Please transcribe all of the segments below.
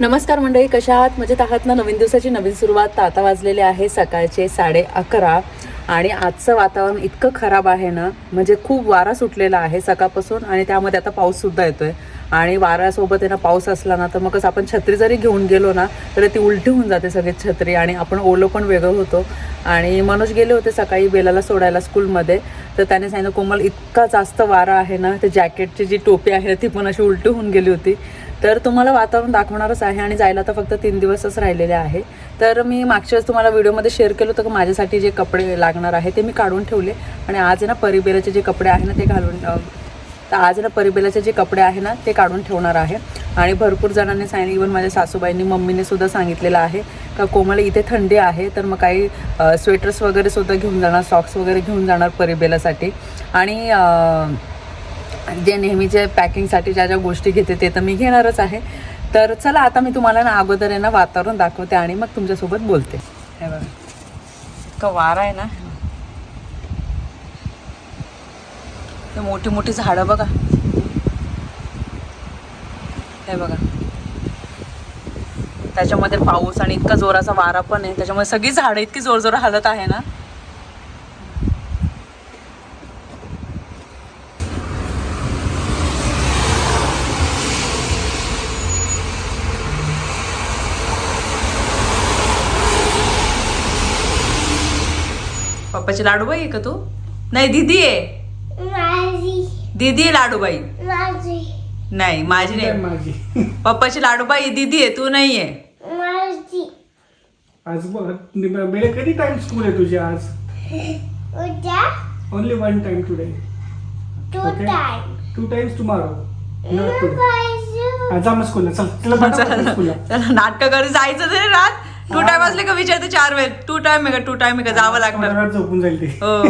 नमस्कार मंडळी कशा आहात? मजेत आहात ना? नवीन दिवसाची नवीन सुरुवात. तर आता वाजलेले आहे सकाळचे साडे अकरा आणि आजचं वातावरण इतकं खराब आहे ना म्हणजे खूप वारा सुटलेला आहे सकाळपासून आणि त्यामध्ये आता पाऊससुद्धा येतोय. आणि वाऱ्यासोबत आहे ना पाऊस असला ना तर मग कसं आपण छत्री जरी घेऊन गेलो ना तर ती उलटी होऊन जाते सगळी छत्री आणि आपण ओलं पण वेगळं होतो. आणि मनोज गेले होते सकाळी बेलाला सोडायला स्कूलमध्ये. तर त्याने सांगितलं कोमल इतका जास्त वारा आहे ना ते जॅकेटची जी टोपी आहे ती पण अशी उलटी होऊन गेली होती. तर तुम्हाला वातावरण दाखवणारच आहे आणि जायला तर फक्त तीन दिवसच राहिलेले आहे. तर मी मागच्या वेळेस तुम्हाला व्हिडिओमध्ये शेअर केलं होतं की माझ्यासाठी जे कपडे लागणार आहे ते मी काढून ठेवले. आणि आज ना परिबेलाचे जे कपडे आहे ना ते घालून तर आज ना परिबेलाचे जे कपडे आहे ना ते काढून ठेवणार आहे. आणि भरपूर जणांनी सांगितलं इवन माझ्या सासूबाईंनी मम्मीने सुद्धा सांगितलेलं आहे का कोमल इथे थंडी आहे तर मग काही स्वेटर्स वगैरे सुद्धा घेऊन जाणार सॉक्स वगैरे घेऊन जाणार परिबेलासाठी. आणि जे नेहमीचे पॅकिंगसाठी ज्या ज्या गोष्टी घेते ते तर मी घेणारच आहे. तर चला आता मी तुम्हाला ना अगोदर आहे ना वातावरण दाखवते आणि मग तुमच्यासोबत बोलते. हे बघा. का वारा आहे ना. ते मोठी मोठी झाडं बघा. हे बघा. त्याच्यामध्ये पाऊस आणि इतका जोराचा वारा पण आहे. त्याच्यामुळे सगळी झाडं इतकी जोर जोर हलत आहे ना. पप्पाची लाडूबाई आहे का तू? नाही दीदी आहे. माझी. दीदी आहे लाडूबाई. माझी. नाही माझी नाही. माझी. पप्पाची लाडूबाई दीदी आहे तू नाही आहे. आज बघ बेळे कधी टाइम स्कूल आहे तुझी आज? Only one time today two Okay. Time two times tomorrow आज मग स्कूलला चल चला नाटक करी जायचं तरी रात. टू टाइम असले का विचारते चार वेळ. टू टाइम आहे का? टू टाइम आहे का? जावं लागणार. झोपून जाईल ती. हो.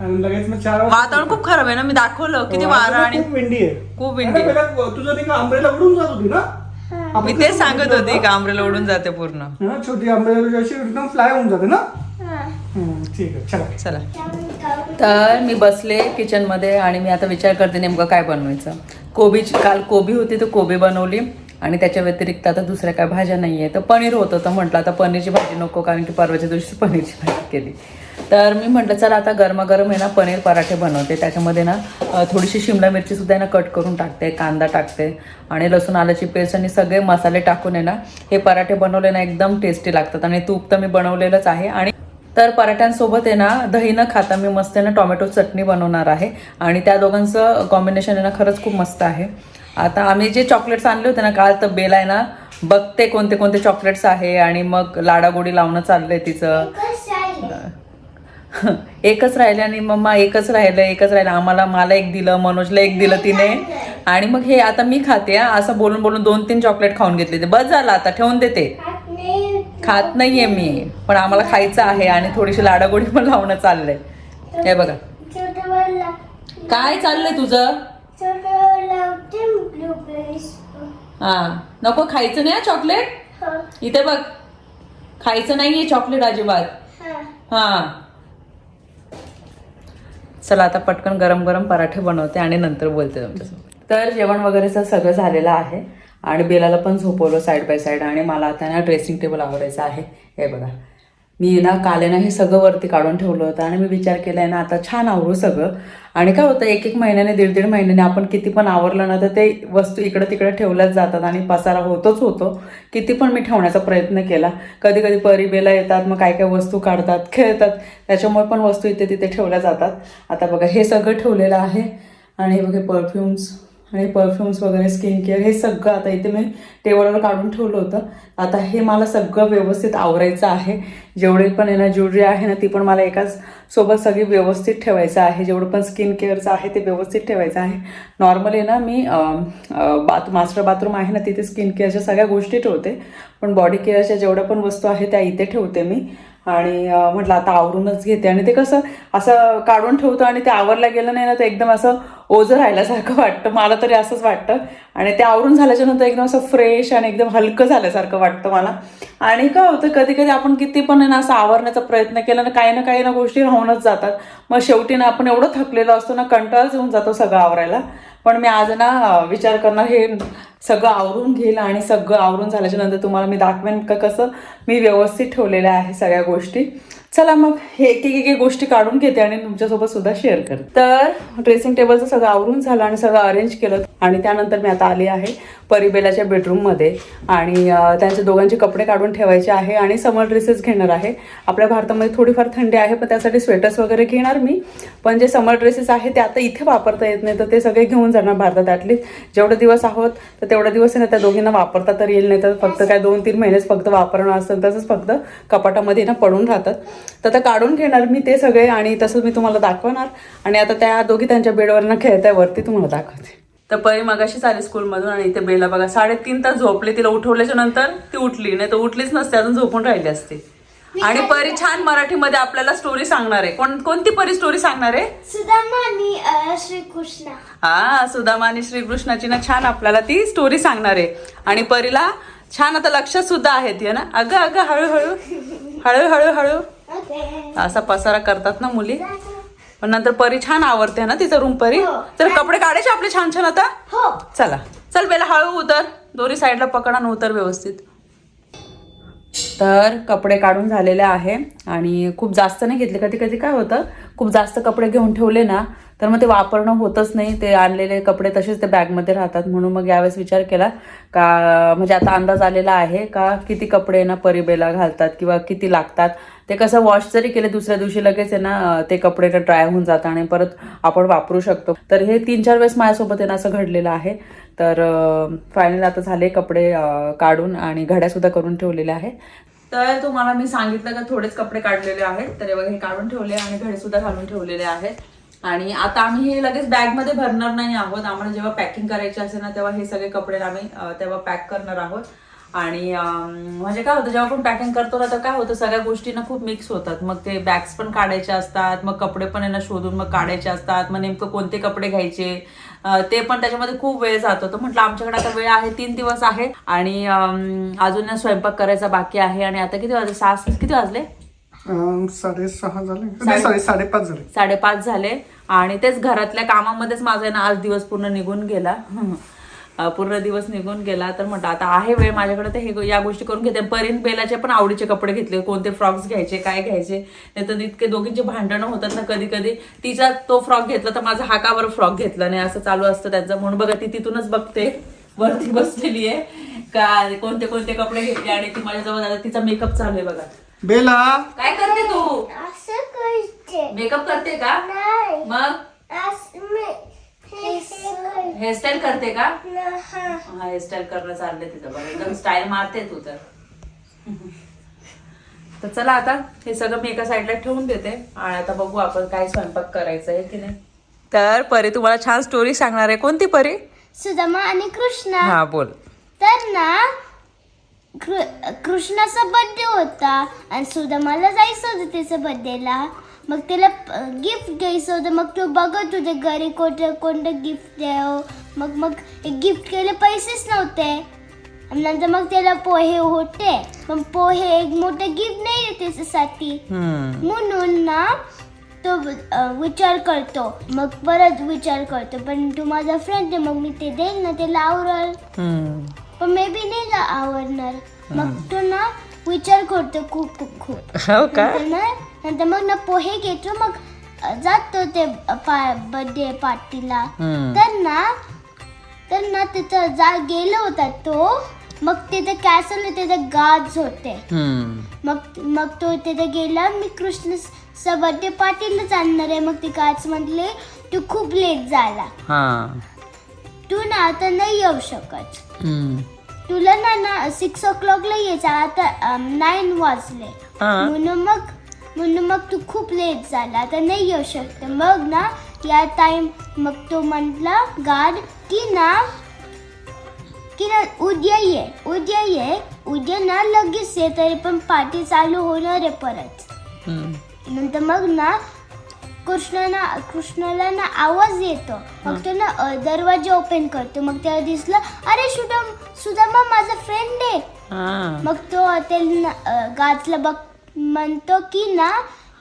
आणि लगेच मग चार वाजता- वातावरण खूप खराब आहे ना? मी दाखवलं किती हो, वारा आणि खूप विंडी आहे. खूप विंडी बेटा, तुझं ते आंब्रेला उडून जात होती ना? आपण मी तेच कसं सांगत होती? का आंब्रेला उडून जाते पूर्ण. हा, छोटी आंब्रेला अशी एकदम फ्लाय होऊन जाते ना? हा. हम्म, ठीक आहे चला. चला. तर मी बसले किचनमध्ये आणि मी आता विचार करते नेमकं काय बनवायचं. कोबीची काल कोबी होती तर कोबी बनवली. आणि त्याच्या व्यतिरिक्त आता दुसऱ्या काय भाज्या नाही आहे तर पनीर होतं तर म्हटलं आता पनीरची भाजी नको कारण की परवाच्या दिवशी पनीरची भाजी केली. तर मी म्हटलं चला आता गरमागरम आहे ना पनीर पराठे बनवते. त्याच्यामध्ये ना थोडीशी शिमला मिरची सुद्धा आहे ना कट करून टाकते कांदा टाकते आणि लसूण आल्याची पेस्ट आणि सगळे मसाले टाकून आहे ना हे पराठे बनवले ना एकदम टेस्टी लागतात. आणि तूप तर मी बनवलेलंच आहे. आणि तर पराठ्यांसोबत आहे ना दही न खाता मी मस्त आहे ना टोमॅटो चटणी बनवणार आहे. आणि त्या दोघांचं कॉम्बिनेशन आहे ना खरंच खूप मस्त आहे. आता आम्ही जे चॉकलेट्स आणले होते ना काल तर बेल आहे ना बघते कोणते कोणते चॉकलेट्स आहे आणि मग लाडागोडी लावणं चाललंय तिचं. एकच राहिले. आणि मम्मा एकच राहिलं एकच राहिलं. आम्हाला मला एक दिलं मनोजला एक दिलं तिने. आणि मग हे आता मी खाते. असं बोलून बोलून दोन तीन चॉकलेट खाऊन घेतले ते बस झालं आता ठेवून देते. खात नाहीये मी पण आम्हाला खायचं आहे आणि थोडीशी लाडागोडी पण लावणं चाललंय. हे बघा. काय चाललंय तुझं? हा. नको खायचं नाही चॉकलेट हा. इथे बघ. खायचं नाहीये चॉकलेट अजिबात. हा. हा. चला आता पटकन गरम गरम पराठे बनवते आणि नंतर बोलते तुमच्यासोबत. तर जेवण वगैरेचं सगळं झालेलं आहे. आणि बेलाला पण झोपवलं साईड बाय साईड आणि मला आता ना ड्रेसिंग टेबल आवडायचं आहे. हे बघा. मी ना काल ना हे सगळं वरती काढून ठेवलं होतं आणि मी विचार केला आहे ना आता छान आवरू सगळं. आणि काय होतं एक एक महिन्याने दीड दीड महिन्याने आपण किती पण आवरलं ना तर ते वस्तू इकडं तिकडे ठेवल्याच जातात आणि पसारा होतोच होतो. किती पण मी ठेवण्याचा प्रयत्न केला. कधी कधी परिबेला येतात मग काय काय वस्तू काढतात खेळतात. त्याच्यामुळे पण वस्तू इथे तिथे ठेवल्या जातात. आता बघा हे सगळं ठेवलेलं आहे. आणि हे बघा परफ्युम्स आणि परफ्युम्स वगैरे स्किन केअर हे सगळं आता इथे मी टेबलवर काढून ठेवलं होतं. आता हे मला सगळं व्यवस्थित आवरायचं आहे. जेवढे पण आहे ना ज्वेलरी आहे ना ती पण मला एकाच सोबत सगळी व्यवस्थित ठेवायचं आहे. जेवढं पण स्किन केअरचं आहे ते व्यवस्थित ठेवायचं आहे. नॉर्मली ना मी बाथ मास्टर बाथरूम आहे ना तिथे स्किन केअरच्या सगळ्या गोष्टी ठेवते. पण बॉडी केअरच्या जेवढ्या पण वस्तू आहे त्या इथे ठेवते मी. आणि म्हटलं आता आवरूनच घेते. आणि ते कसं असं काढून ठेवतो आणि ते आवरलं गेलं नाही ना तर एकदम असं ओझं राहिल्यासारखं वाटतं मला तरी असंच वाटतं. आणि ते आवरून झाल्याच्यानंतर एकदम असं फ्रेश आणि एकदम हलकं झाल्यासारखं वाटतं मला. आणि काय होतं कधी कधी आपण किती पण ना असं आवरण्याचा प्रयत्न केला ना काही ना काही ना गोष्टी राहूनच जातात. मग शेवटी ना आपण एवढं थकलेलो असतो ना कंटाळच येऊन जातो सगळं आवरायला. पण मी आज ना विचार करणार हे सगळं आवरून घेईल आणि सगळं आवरून झाल्याच्यानंतर तुम्हाला मी दाखवेन का कसं मी व्यवस्थित ठेवलेलं आहे सगळ्या गोष्टी. चला मग हे एक एक एक गोष्टी काढून घेते आणि तुमच्यासोबत सुद्धा शेअर करते. तर ड्रेसिंग टेबलचं सगळं आवरून झालं आणि सगळं अरेंज केलं आणि त्यानंतर मी आता आली आहे परिबेलाच्या बेडरूममध्ये आणि त्यांचे दोघांचे कपडे काढून ठेवायचे आहे आणि समर ड्रेसेस घेणार आहे. आपल्या भारतामध्ये थोडीफार थंडी आहे पण त्यासाठी स्वेटर्स वगैरे घेणार मी. पण जे समर ड्रेसेस आहे ते आता इथे वापरता येत नाही तर ते सगळे घेऊन जाणार भारतात ॲटलीस्ट जेवढे दिवस आहोत तर तेवढे दिवस आहे ना त्या दोघींना वापरता तर येईल नाही तर फक्त काय दोन तीन महिनेच फक्त वापरणं असतं तसंच फक्त कपाटामध्ये ना पडून राहतात. तर आता काढून घेणार मी ते सगळे आणि तसंच मी तुम्हाला दाखवणार. आणि आता त्या दोघी त्यांच्या बेडवरनं खेळताय वरती तुम्हाला दाखवते. तर परी मगाशीच आली स्कूलमधून आणि इथे बेला बघा साडेतीन तास झोपली तिला उठवल्याच्या नंतर ती उठली नाही तर उठलीच नसते अजून झोपून राहिली असते. आणि परी छान मराठीमध्ये आपल्याला स्टोरी सांगणार आहे. कोण कोणती परी स्टोरी सांगणार आहे? सुदामा श्रीकृष्ण. हा सुदामा आणि श्रीकृष्णाची ना छान आपल्याला ती स्टोरी सांगणार आहे. आणि परीला छान आता लक्षात सुद्धा आहे ती ना? अगं अगं हळूहळू. हळूहळू हळू ओके असा पसारा करतात ना मुली. पण नंतर परी छान आवडते ना तिचं रूम परी. हो. तर कपडे काढायचे आपले छान छान आता? हो. चला. चल बेला हळू उतर. दोरी साईडला पकड आणि उतर व्यवस्थित. तर कपडे काढून झालेले आहे. आणि खूप जास्त नाही घेतले. कधी कधी काय होतं? खूप जास्त कपडे घेऊन ठेवले ना तर मग ते वापरणं होतच नाही. ते आणलेले कपडे तसेच ते बॅगमध्ये राहतात. म्हणून मग यावेळेस विचार केला का म्हणजे आता अंदाज आलेला आहे का किती कपडे ना परिबेला घालतात किंवा किती लागतात? ते कसं वॉश जरी केले दुसऱ्या दिवशी लगेच आहे ना ते कपडे ड्राय होऊन जातात आणि परत आपण वापरू शकतो. तर हे तीन चार वेळेस माझ्यासोबत आहे ना असं घडलेलं आहे. तर फायनल आता झाले कपडे काढून आणि घड्यासुद्धा करून ठेवलेल्या आहे. तर तुम्हाला मी सांगितलं का थोडेच कपडे काढलेले आहेत. तर हे बघा हे काढून ठेवले आणि घडे सुद्धा घालून ठेवलेले आहेत. आणि आता आम्ही हे लगेच बॅगमध्ये भरणार नाही आहोत. आम्हाला जेव्हा पॅकिंग करायची असेल ना तेव्हा हे सगळे कपडे आम्ही तेव्हा पॅक करणार आहोत. आणि म्हणजे काय होतं जेव्हा आपण पॅकिंग करतो ना तर काय होतं सगळ्या गोष्टी ना खूप मिक्स होतात. मग ते बॅग्स पण काढायचे असतात मग कपडे पण यांना शोधून मग काढायचे असतात मग नेमकं कोणते कपडे घ्यायचे ते पण त्याच्यामध्ये खूप वेळ जातो. तर म्हटलं आमच्याकडे आता वेळ आहे तीन दिवस आहे आणि अजून स्वयंपाक करायचा बाकी आहे. आणि आता किती वाजले? सहा किती वाजले? साडेसहा झाले. सॉरी साडेपाच झाले. साडेपाच झाले. आणि तेच घरातल्या कामामध्येच माझा ना आज दिवस पूर्ण निघून गेला. पूर्ण दिवस निघून गेला. तर म्हटलं आता आहे वेळ माझ्याकडे तर हे या गोष्टी करून घेते. परीन बेलाचे पण आवडीचे कपडे घेतले कोणते फ्रॉक्स घ्यायचे काय घ्यायचे? नाही तर इतके दोघींचे भांडणं होतात ना कधी कधी तिचा तो फ्रॉक घेतला तर माझा हा का बरं फ्रॉक घेतला नाही? असं चालू असतं त्यांचं. म्हणून बघा ती तिथूनच बघते. वरती बसलेली आहे. का कोणते कोणते कपडे घेतले आणि ती माझ्याजवळ तिचा मेकअप चालू आहे बघा. बेला. काय करते तू? असं करते. मेकअप करते का? नाही. मग? असं मी हे कर- हेअरस्टाईल करते का? ना, हा. हा हेअरस्टाईल करणं चाललंय तिथं बघा. एकदम स्टाईल मारते तू तर. तर चला आता हे सगळं मी एका साईडला ठेवून देते. आणि आता बघू आपण काय स्वयंपाक करायचं आहे की नाही. तर परी तुम्हाला छान स्टोरी सांगणार आहे. कोणती परी? सुदामा आणि कृष्ण. हा बोल. तर ना कृ- कृष्णाचा बर्थडे होता आणि सुदामाला जायचं होतं त्याच्या बर्थडेला मग त्याला गिफ्ट घ्यायचं होतं. मग तो बघत होते घरी कोणतं कोणतं गिफ्ट द्यावं. मग मग गिफ्ट केले पैसेच नव्हते. आणि नंतर मग त्याला पोहे होते. पण पोहे एक मोठं गिफ्ट नाही आहे त्याच्यासाठी. म्हणून ना तो विचार करतो. मग परत विचार करतो. पण तू माझा फ्रेंड आहे मग मी ते देईल ना त्याला आवडेल हम्म. पण मे बी नाही आवडणार. मग तो ना विचार करतो खूप खूप खूप. हो का? नंतर ना नंतर मग ना पोहे घेतो मग अ, जातो ते बर्थडे पार्टीला हम्म. तर ना तर ना तिथं जा गेलो होता तो. मग तिथे कॅसल तिथे गार्ड्स होते. हम्म. मग मग तो तिथे गेला मी कृष्ण बर्थडे पार्टीला जाणार आहे. मग ते काच म्हटले तू खूप लेट झाला. हा. तू ना आता नाही येऊ शकत. हम्म. तुला ना ना सिक्स ओ क्लॉकला यायचं आता नाईन वाजले. हा. म्हणून मग म्हणून मग तू खूप लेट झाला आता नाही येऊ शकत. मग ना या टाइम मग तो म्हटला गार्ड की ना की ना उद्या ये उद्या ये उद्या ना लगेच ये तरी पण पार्टी चालू होणार आहे परत. हम्म. नंतर मग ना कृष्णाला कृष्णाला ना आवाज येतो. मग तो ना अ, दरवाजा ओपन करतो. मग त्याला दिसलं अरे सुदाम सुदामा माझा फ्रेंड आहे. हा. मग तो त्याला अ, गाजला बघ म्हणतो की ना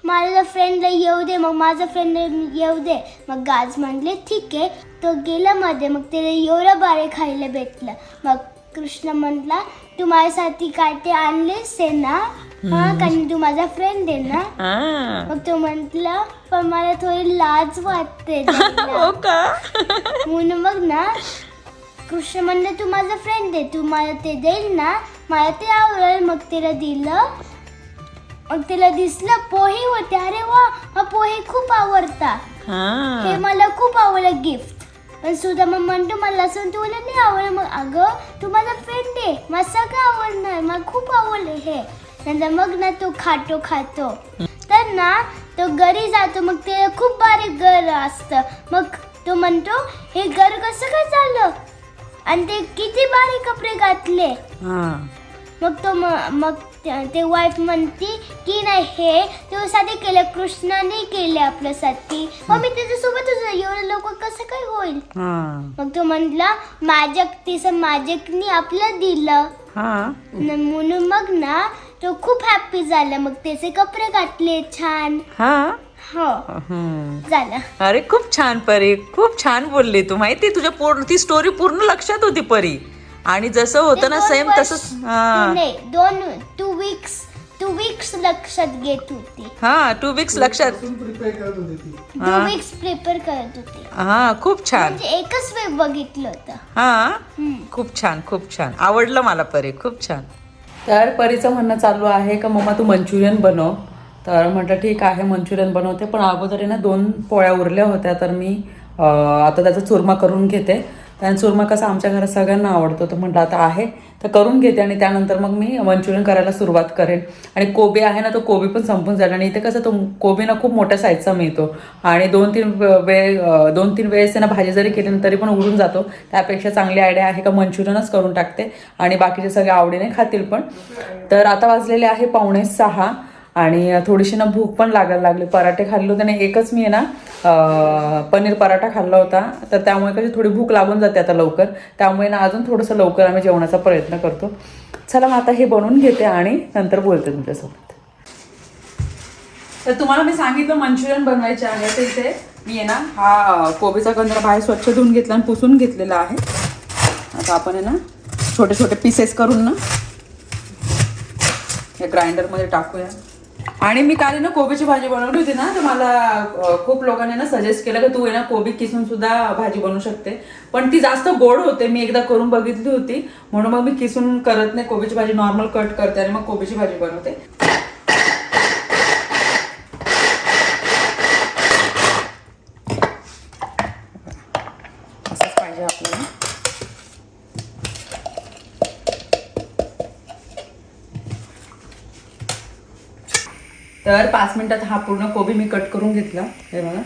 माझ्या फ्रेंडला येऊ दे मग माझा फ्रेंड येऊ दे. मग गाज म्हणले ठीक आहे. तो गेला मध्ये मग त्याला एवढं बारे खायला भेटलं. मग कृष्ण म्हटला तू माझ्यासाठी काय ते आणलेस आहे ना हा कारण तू माझा फ्रेंड आहे ना. हा. मग तो म्हटला पण मला थोडी लाज वाटते द्यायला." हो का? म्हणून मग ना कृष्ण म्हणलं तू माझा फ्रेंड आहे. तू मला ते देईल ना. मला ते आवडेल. मग त्याला दिलं. मग त्याला दिसलं पोहे होते. अरे वा हा पोहे खूप आवडतात हे. हा मला खूप आवडलं गिफ्ट पण सुद्धा मग म्हणतो मला असं तुला नाही आवडलं. मग अगं तू माझा फ्रेंड आहे. मला सगळं आवडणार. मला खूप आवडले हे. नंतर मग ना तो खातो खातो. तर ना तो घरी जातो मग ते खूप बारीक घर असतं. मग तो म्हणतो हे घर कसं काय चाललं आणि ते किती बारीक कपडे घातले. हा. मग तो मग ते- वाईफ म्हणती की नाही हे तुझ्यासाठी केलं कृष्णाने केले आपल्यासाठी मग मी त्याच्यासोबतच. एवढं लोक कसं काय होईल? मग तो म्हटला माझ्या तिचं माझ्यानी आपलं दिलं. हा. म्हणून मग ना तो खूप हॅप्पी झाला. मग त्याचे कपडे घातले छान. हा? हो. हम्म. झालं. अरे खूप छान परी. खूप छान बोलली तू. माहिती तुझ्या पूर्ण ती स्टोरी पूर्ण लक्षात होती परी. आणि जसं होतं ना ते दोन सेम वर्ष- तसंच हा. नाही दोन टू वीक्स टू वीक्स लक्षात घेत होती. हा टू वीक्स लक्षात. प्रिपेअर करत होती ती. टू वीक्स प्रिपेअर करत होती. हा खूप छान. म्हणजे एकच वेळ बघितलं होतं. हा? हम्म. खूप छान खूप छान. आवडलं मला परी. खूप छान. तर परीचं म्हणणं चालू आहे का मम्मा तू मंचुरियन बनव. तर म्हटलं ठीक आहे मंचुरियन बनवते. पण अगोदर आहे ना दोन पोळ्या उरल्या होत्या तर मी आता त्याचा चुरमा करून घेते. आणि चुरमा कसा आमच्या घरात सगळ्यांना आवडतो तर म्हटलं आता आहे तर करून घेते आणि त्यानंतर मग मी मंचुरियन करायला सुरुवात करेन. आणि कोबी आहे ना तो कोबी पण संपून जाईल आणि इथे कसं तो कोबी ना खूप मोठ्या साईजचा मिळतो. आणि दोन तीन वे- वेळ दोन तीन वेळेस त्यांना भाजी जरी केली ना तरी पण उडून जातो. त्यापेक्षा चांगली आयडिया आहे का मंचुरियनच करून टाकते. आणि बाकीचे सगळे आवडीने खातील पण. तर आता वाजलेले आहे पावणे सहा. आणि थोडीशी ना भूक पण लागायला लागली. पराठे खाल्ले होते आणि एकच मी आहे ना पनीर पराठा खाल्ला होता. तर त्यामुळे कशी थोडी भूक लागून जाते आता लवकर. त्यामुळे ना अजून थोडंसं लवकर आम्ही जेवणाचा प्रयत्न करतो. चला मग आता हे बनवून घेते आणि नंतर बोलते तुमच्यासोबत. तर तुम्हाला मी सांगितलं मंचुरियन बनवायचे आहे. तर इथे मी आहे ना हा कोबीचा कंदरा बाहेर स्वच्छ धुवून घेतला आणि पुसून घेतलेला आहे. आता आपण आहे ना छोटे छोटे पीसेस करून ना या ग्राइंडरमध्ये टाकूया. आणि मी काल ना कोबीची भाजी बनवली होती ना तर मला खूप लोकांनी ना सजेस्ट केलं की तू आहे ना कोबी किसून सुद्धा भाजी बनवू शकते. पण ती जास्त गोड होते मी एकदा करून बघितली होती. म्हणून मग मी किसून करत नाही कोबीची भाजी नॉर्मल कट करते आणि मग कोबीची भाजी बनवते असंच पाहिजे आपल्याला तर पाच मिनिटात हा पूर्ण कोबी मी कट करून घेतला हे बघा.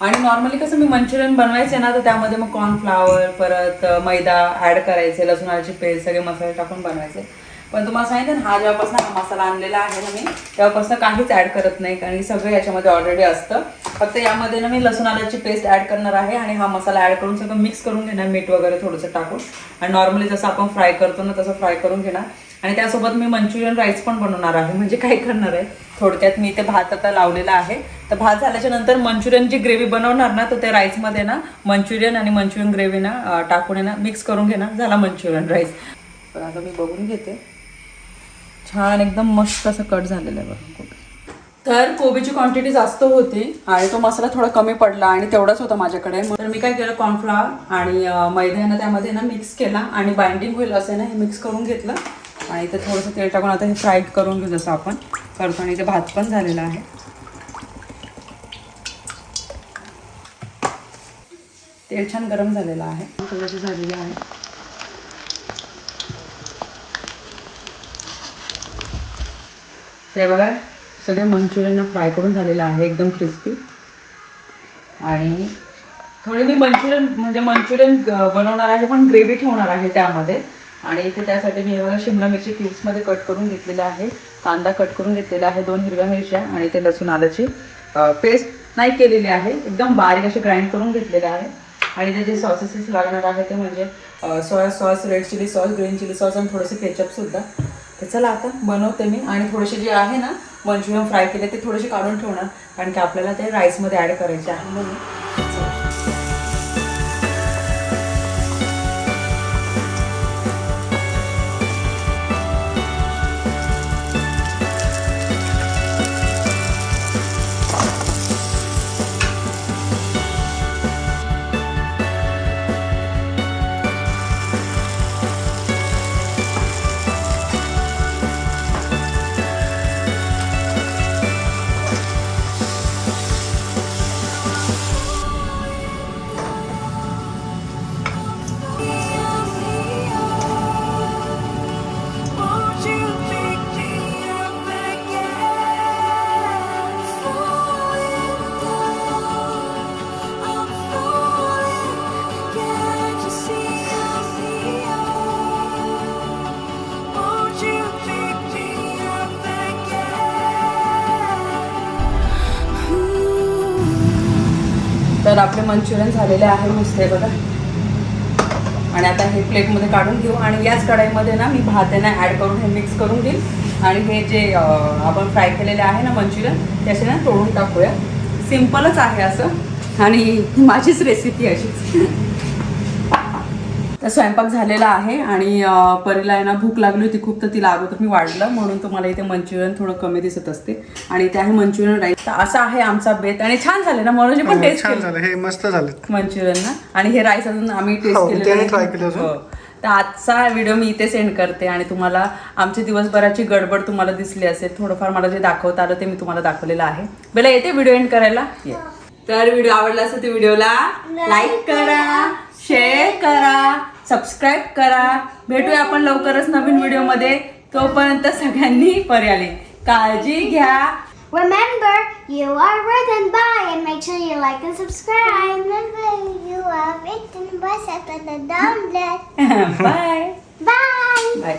आणि नॉर्मली कसं मी मंचुरियन बनवायचे ना तर त्यामध्ये मग कॉर्नफ्लावर परत मैदा ॲड करायचे लसूणाची पेस्ट सगळे मसाले टाकून बनवायचे. पण तुम्हाला सांगितलं ना हा जेव्हापासून हा मसाला आणलेला आहे ना मी तेव्हापासून काहीच ॲड करत नाही कारण सगळं याच्यामध्ये ऑलरेडी असतं. फक्त यामध्ये ना मी लसूण आल्याची पेस्ट ॲड करणार आहे आणि हा मसाला ॲड करून सगळं मिक्स करून घेणार मीठ वगैरे थोडंसं टाकून. आणि नॉर्मली जसं आपण फ्राय करतो ना तसं फ्राय करून घेणार. आणि त्यासोबत मी मंचुरियन राईस पण बनवणार आहे म्हणजे काय करणार आहे? थोडक्यात मी ते भात आता लावलेला आहे. तर भात झाल्याच्यानंतर मंचुरियन जी ग्रेव्ही बनवणार ना तर त्या राईसमध्ये ना मंचुरियन आणि मंचुरियन ग्रेव्ही ना टाकून आहे ना मिक्स करून घेणार झाला मंचुरियन राईस. पण आता मी बघून घेते. छान एकदम मस्त असं कट झालेलं आहे बघा कोबी. तर कोबीची क्वांटिटी जास्त होती आणि तो मसाला थोडा कमी पडला आणि तेवढाच होता माझ्याकडे. तर मी काय केलं कॉर्नफ्लॉवर आणि मैद्यानं मैदा त्यामध्ये ना मिक्स केला आणि बाइंडिंग होईल असं ना हे मिक्स करून घेतलं. आणि इथे थोडंसं तेल टाकून आता हे फ्राय करून घेऊ जसं आपण. करतो आणि इथे भात पण झालेला आहे. तेल छान गरम झालेलं आहे. थोडंसं झालेली आहे. ते बघा सगळे मंचुरियन फ्राय करून झालेलं आहे एकदम क्रिस्पी आणि थोडी मी मंचुरियन म्हणजे मंचुरियन बनवणार आहे पण ग्रेव्ही ठेवणार आहे त्यामध्ये. आणि इथे त्यासाठी मी एवढं बघा शिमला मिरची क्यूब्समध्ये कट करून घेतलेलं आहे. कांदा कट करून घेतलेला आहे दोन हिरव्या मिरच्या आणि ते लसूण आल्याची पेस्ट नाही केलेली आहे. एकदम बारीक असे ग्राइंड करून घेतलेले आहे. आणि ते जे सॉसेसेस लागणार आहे ते म्हणजे soya sauce red chilli sauce green chilli sauce आणि थोडेसे केचअपसुद्धा तर चला आता बनवते मी. आणि थोडेसे जे आहे ना मंचुरियन फ्राय केले ते थोडेसे काढून ठेवणार. कारण की आपल्याला ते राईसमध्ये ॲड करायचे आहे म्हणून. आता आपले मंचुरियन झालेले आहे नुसते बघा. आणि आता हे प्लेटमध्ये काढून घेऊ. आणि याच कढाईमध्ये ना मी भात यांना ॲड करून हे मिक्स करून घेईल. आणि हे जे आपण फ्राय केलेले आहे ना मंचुरियन त्याचे ना तोडून टाकूया. सिम्पलच आहे असं. आणि माझीच रेसिपी अशीच. तर स्वयंपाक झालेला आहे आणि परीला आहे ना भूक लागली होती खूप तर तिला अगोदर मी वाढलं. म्हणून तुम्हाला इथे मंचुरियन थोडं कमी दिसत असते. आणि ते आहे मंचुरियन राईस. तर असा आहे आमचा बेत. आणि छान झाले ना मनोजने पण टेस्ट छान केलं. झालं. हे मस्त झालं. मंचुरियन ना. आणि हे राईस अजून आम्ही टेस्ट हो, केलं. हो. तर आजचा व्हिडिओ मी इथे सेंड करते आणि तुम्हाला आमची दिवसभराची गडबड तुम्हाला दिसली असेल थोडंफार मला जे दाखवता आलं ते मी तुम्हाला दाखवलेलं आहे. बेला येते व्हिडिओ एंड करायला. तर व्हिडिओ आवडला असेल तर व्हिडिओला लाईक करा. शेअर करा सबस्क्राईब करा भेटूया आपण लवकरच नवीन व्हिडिओमध्ये तोपर्यंत सगळ्यांनी पर्याले काळजी घ्या Remember, you are written by, and make sure you like and subscribe. Remember, you are written by, and down there. Bye